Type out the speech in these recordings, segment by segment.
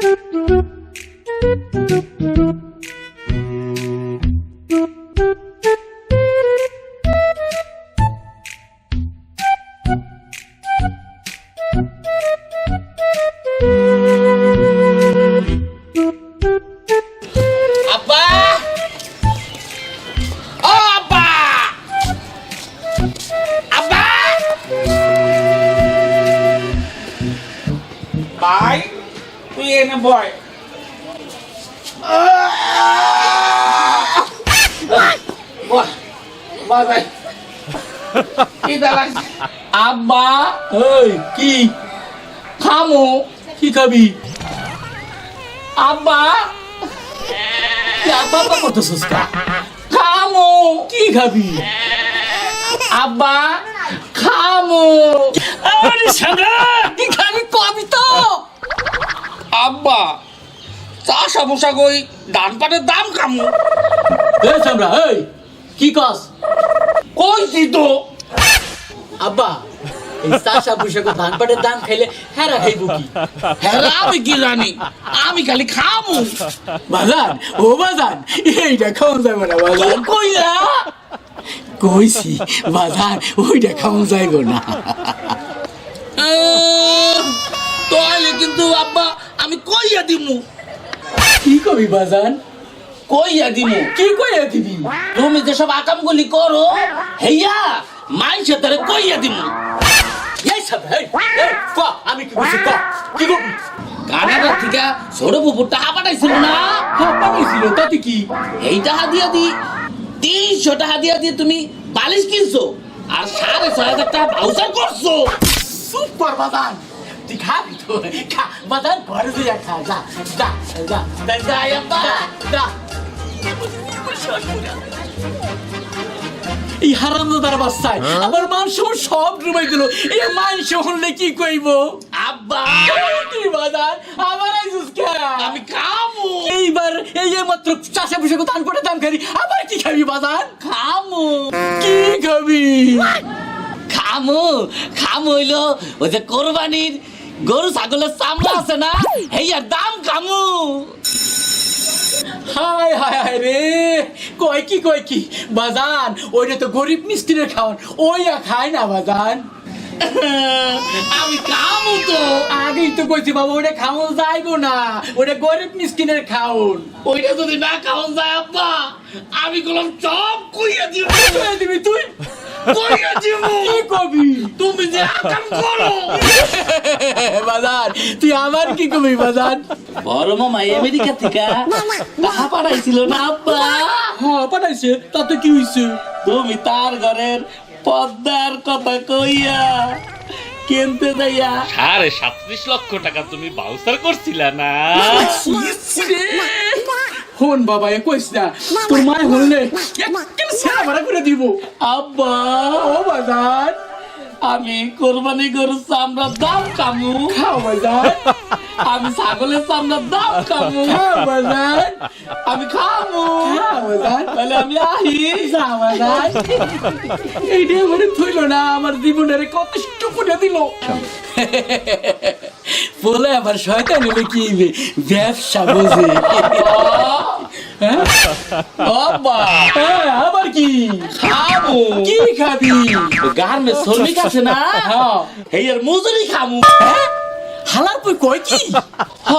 আব্বা বাজাই কি আব্বা এই কি? খামো কি খাবি? আব্বা আব্বা আব্বা করতেছিস কা? খামো কি খাবি? আব্বা খামো। আরে সাদা কি খাবি কবি তো? আব্বা চাষা বসা গই ধান পাটের দাম কামু এই সামরা এই কি কস? কইছি তো? আব্বা ধান পাটের দাম খাইলে হেরা খাইব কি? হ্যাঁ আমি কি জানি? আমি খালি খামু। বাজান ও বাজান এইটা খাওয়া যাবে না কি বাজান কইলা? কইছি বাজান ওইটা খাওয়া যাইব না। তাহলে কিন্তু আব্বা আমি কইয়া দিমু। কি কবি বাজান? কইয়া দিমু? কি কইয়া দিবি? তুমি যেসব আকামগুলি করো হেইয়া মাইসে তারে কইয়া দিমু। এই সব এই, ক আমি কি বলছি ক? কি করবি? কানাডা থেকে ছোট পুকুর টাকা পাঠাইছিল না? হ্যাঁ পাঠাইছিল তাতে কি? এই টাকা দিয়া দি তিনশো টাকা দিয়া দিয়ে তুমি বালিশ কিনছো আর সাড়ে ছয় হাজার টাকা ভাউচার করছ। সুপার তুই খাবি তো খা বাদান ঘরে তুই খা যা যা যা যা যা আব্বা যা এই হারামদাদার বাচ্চায় আমার মান সব সব ডুবাই দিল। এই মাংস হলে কি কইব? আব্বা। কি বাদান আমার আমি খামু। এইবার এই যে মাত্র চাষে বসে দান করে দাম খাবি আবার কি খাবি বাদান খামু। কি খাবি? খামু খামু হইল ওই যে কোরবানির গরু ছাগলের চামড়া আছে না? হেইয়ার দাম খামু হায় হায় হায় রে। কয় কি কয় কি? বাজান ওইটা তো গরিব মিস্ত্রির খাওয়ান। ওই খায় না বাজান। আমি খামু তো। আগেই তো কইছি বাবা ওটা খাওয়ান যাইবো না। ওটা গরিব মিসকিনের খাওন ওইটা যদি না খাওয়া যায় আব্বা আমি গেলাম সব কইয়া দিব। দিবি তুই? কইয়া দিব? কি কবি? তুমি যে আকাম করো। বাজান তুই আমার কি কবি বাজান বড় মামা আমেরিকা থেকে টাকা পাঠাইছিল না আব্বা? হ্যাঁ পাঠাইছে। তাতে কি হইছে? তুমি তার ঘরের পদ্মার কথা কইয়া কিনতে যাইয়া সাড়ে সাতত্রিশ লক্ষ টাকা তুমি বাউসার করছিলা না? হন বাবা এ কইস না তোর মায় হলে একদম সেরা ভাড়া করে দিব। আব্বা ও বাজান আমি কোরবানি গরু চামড়ার দাম কামু। খাও বাজান আমি ছাগলের চামড়ার দাম কামু। খাও বাজান আমি খামু। খাও তাহলে আমি আহি। যা বাজান এইটা আমার থইল না আমার জীবনের কত টুকুনে দিল। বলে আবার শয়তান হলে কি হইবে? ব্যবসা বোঝে। হ্যাঁ? হ্যাঁ, আবার কি? খামু কি খাবি? গার্মে শ্রমিক আছে না? হ্যাঁ। হেয়ার মজুরি খামু? হালার পর কয় কি হ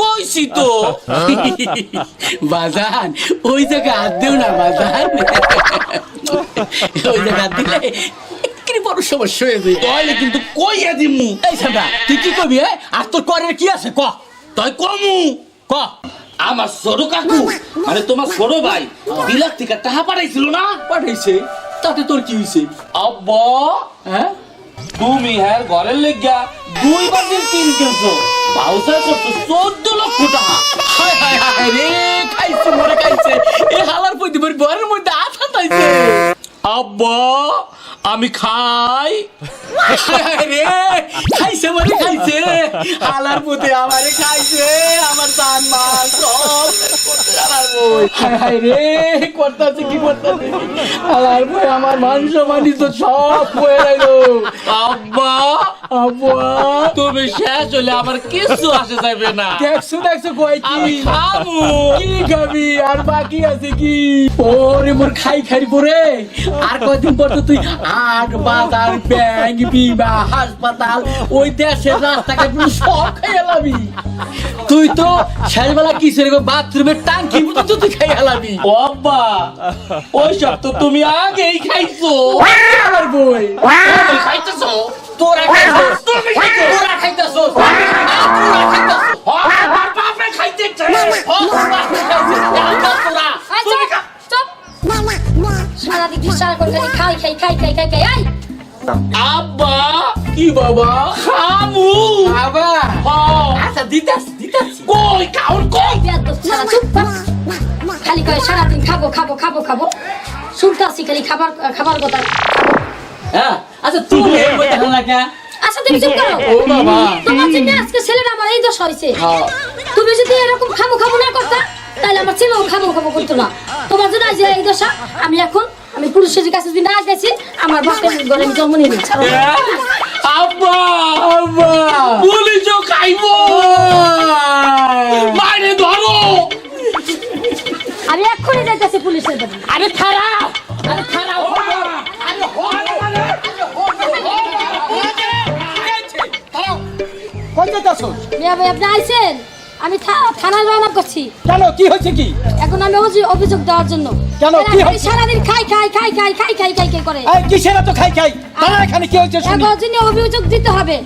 কইছি তো। বাজান ওই জায়গায় হাত দেও না বাজান। ওই জায়গায় হাত দিলে বড় সমস্যা হয়ে তাহলে কিন্তু কইয়া দিমু? এই সামরা তুই কি করবি এ? আর তোর করের কি আছে? ক। তাই কমু। ক। আমার ছোট কাকু মানে তোমার ছোট ভাই বিলাত থেকে টাকা পাঠাইছিল না? পাঠাইছে। তাতে তোর কি হয়েছে আব্বা হ্যাঁ? তুমি হ্যাঁ ঘরের লেগা দুই বান্ডিল কিনতেছো ভাউচার করছ চোদ্দ লক্ষ টাকা। হায় হায় হায় রে খাইছে মরে খাইছে। এই হালার ঘরের মধ্যে তাইছে আব্বা আমি খাই। রে খাইছে মানে খাইছে। হালার পুতে আমারে খাইছে আমার জান মাল সব। হায় হায় রে করতেছে কি করতেছে হালার বই আমার মাংস মানি তো সব বয়ে গেল আব্বা আব্বা। তুমি শেষ হলে আমার কিছু আসে যাবে না। দেখছ দেখছ কই কি? খাব। কি খাবি? আর বাকি আছে কি? ওরে মোর খাই খাই পরে। আর কয়দিন পর তো তুই আট বাজার ব্যাংক বিমা হাসপাতাল ওই দেশের রাস্তাঘাটগুলো সব খাই এলাবি। তুই তো শেষবেলা কিসের বাথরুমের টাঙ্কি তুই খাই এলাবি ও আব্বা ওই সব তো তুমি আগেই খাইছো আর বই খাইতেছো তোরা তোরা তোরা বাপে খাইতেছে আচ্ছা চুপ সারাদিন সারা করে খাই খাই খাই খাই খাই খাই আই আব্বা কি বাবা খামু বাবা হ্যাঁ। আচ্ছা দিতাস দিতাস কই কাউর কই চুপ। খালি কয় সারাদিন খাব খাব খাব খাব। শুনতাছি খালি খাবার খাবার কথা। হ্যাঁ আচ্ছা তুমি আচ্ছা তুমি চুপ করো। ও বাবা। তোমার জন্য আজকে ছেলের আমার এই দোষ হয়েছে হ্যাঁ। তুমি যদি এরকম খাব খাব না করতা তাহলে আমার ছেলেও খাব খাব করতো না। তোমার জন্য আজ এই দশা। আমি এখন আমি পুরুষের কাছে যদি না গেছি আমার বাপের ঘরে আমি জন্ম নিয়ে নিচ্ছি আব্বা আব্বা। পুলিশের কাছে আরে খারাপ আরে খারাপ আমি থানায় রওনা করছি। কেন? কি হয়েছে কি? এখন আমি অভিযোগ দেওয়ার জন্য। কেন? কি সারাদিন খাই খাই খাই খাই খাই খাই খাই খাই করে। এই কিসের এত খাই খাই? তারা এখানে কি হয়েছে শুনি। এখন জন্য অভিযোগ দিতে হবে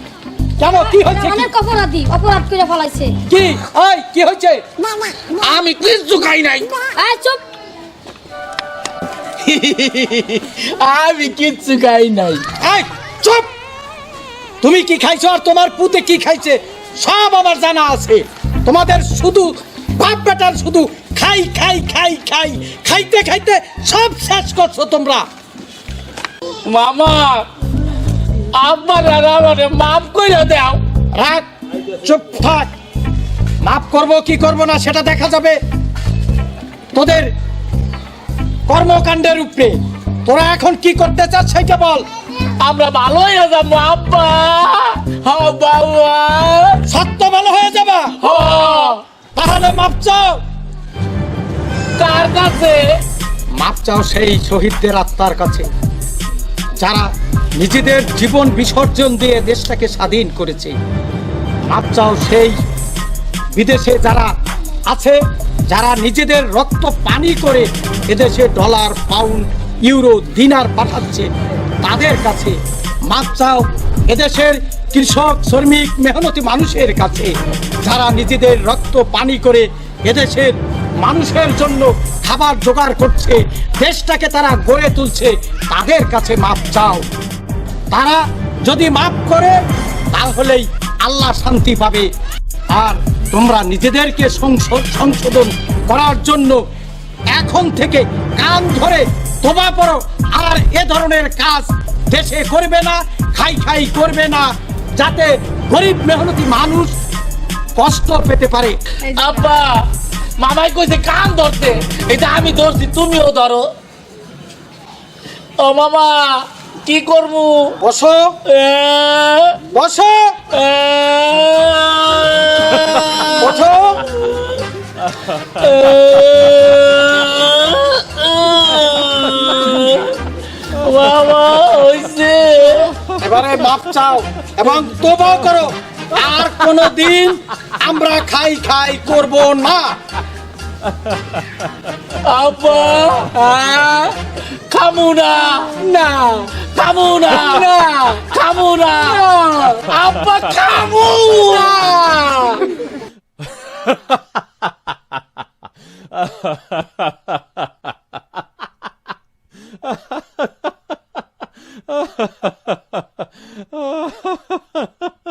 কেন? কি হয়েছে অনেক অপরাধী অপরাধ করে ফেলাইছে। কি? এই কি হয়েছে? আমি কিচ্ছু খাই নাই। এই চুপ। আমি কিচ্ছু খাই নাই। চুপ! তুমি কি খাইছো আর তোমার পুতে কি খাইছে? সব আমার জানা আছে। তোমাদের শুধু বাপ বেটার শুধু খাই খাই খাই খাই। খাইতে খাইতে সব শেষ করছ তোমরা। মামা দাদা মানে মাফ করে দাও। রাখ চুপ থাক। মাফ করব কি করব না সেটা দেখা যাবে। তোদের কর্মকাণ্ডের উপরে। তোরা এখন কি করতে চাস সেটা বল। আমরা ভালো হয়ে যাব আব্বা। হ্যাঁ বাবা। সত্য ভালো হয়ে যাবা। হ্যাঁ। তাহলে মাপ চাও। কার কাছে? মাপ চাও সেই শহীদদের আত্মার কাছে যারা নিজেদের জীবন বিসর্জন দিয়ে দেশটাকে স্বাধীন করেছে। মাপ চাও সেই বিদেশে যারা আছে যারা নিজেদের রক্ত পানি করে এদেশে ডলার, পাউন্ড, ইউরো, দিনার পাঠাচ্ছে, তাদের কাছে মাপ চাও। এদেশের কৃষক, শ্রমিক, মেহনতি মানুষের কাছে যারা নিজেদের রক্ত পানি করে এদেশের মানুষের জন্য খাবার জোগাড় করছে, দেশটাকে তারা গড়ে তুলছে, তাদের কাছে মাপ চাও। তারা যদি মাফ করে, তাহলেই আল্লাহ শান্তি পাবে। আর তোমরা নিজেদেরকে সংশো- সংশোধন করার জন্য এখন থেকে কান ধরে তোবা পড়ো আর এ ধরনের কাজ দেশে করবে না খাই খাই করবে না যাতে গরিব মেহনতি মানুষ কষ্ট পেতে পারে। আব্বা মামাই কইছে কান ধরতে। এটা আমি ধরছি তুমিও ধরো। ও মামা কি করব? বসো। বসো। ওঠো। মামা হইছে। এবারে মাপ চাও এবং তোবাও করো। আর কোনোদিন আমরা খাই খাই করব না। Apa? Ha? Kamu dah. Nah. Kamu dah. Nah. Kamu dah. Nah. Apa kamu? Nah.